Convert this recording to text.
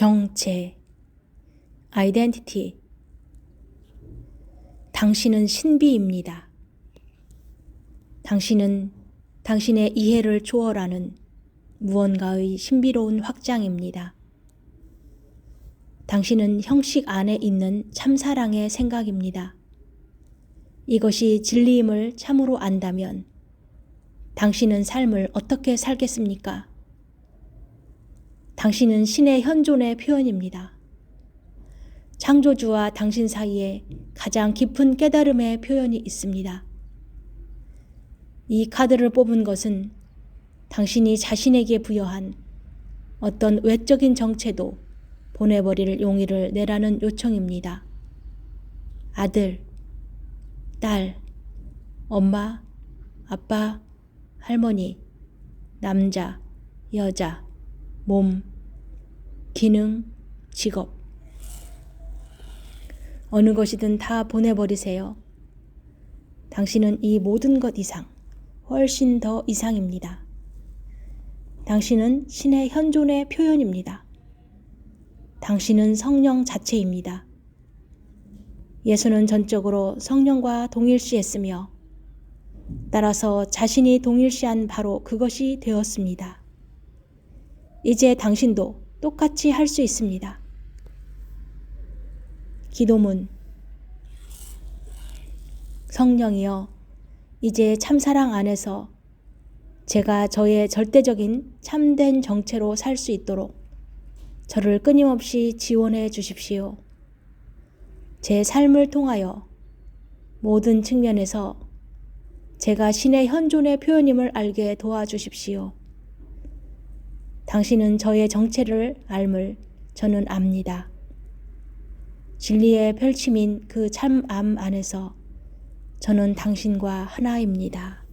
정체, 아이덴티티. 당신은 신비입니다. 당신은 당신의 이해를 초월하는 무언가의 신비로운 확장입니다. 당신은 형식 안에 있는 참사랑의 생각입니다. 이것이 진리임을 참으로 안다면 당신은 삶을 어떻게 살겠습니까? 당신은 신의 현존의 표현입니다. 창조주와 당신 사이에 가장 깊은 깨달음의 표현이 있습니다. 이 카드를 뽑은 것은 당신이 자신에게 부여한 어떤 외적인 정체도 보내버릴 용의를 내라는 요청입니다. 아들, 딸, 엄마, 아빠, 할머니, 남자, 여자, 몸, 기능, 직업. 어느 것이든 다 보내버리세요. 당신은 이 모든 것 이상, 훨씬 더 이상입니다. 당신은 신의 현존의 표현입니다. 당신은 성령 자체입니다. 예수는 전적으로 성령과 동일시했으며 따라서 자신이 동일시한 바로 그것이 되었습니다. 이제 당신도 똑같이 할 수 있습니다. 기도문 성령이여 이제 참사랑 안에서 제가 저의 절대적인 참된 정체로 살 수 있도록 저를 끊임없이 지원해 주십시오. 제 삶을 통하여 모든 측면에서 제가 신의 현존의 표현임을 알게 도와주십시오. 당신은 저의 정체를 알물 저는 압니다. 진리의 펼침인 그 참 암 안에서 저는 당신과 하나입니다.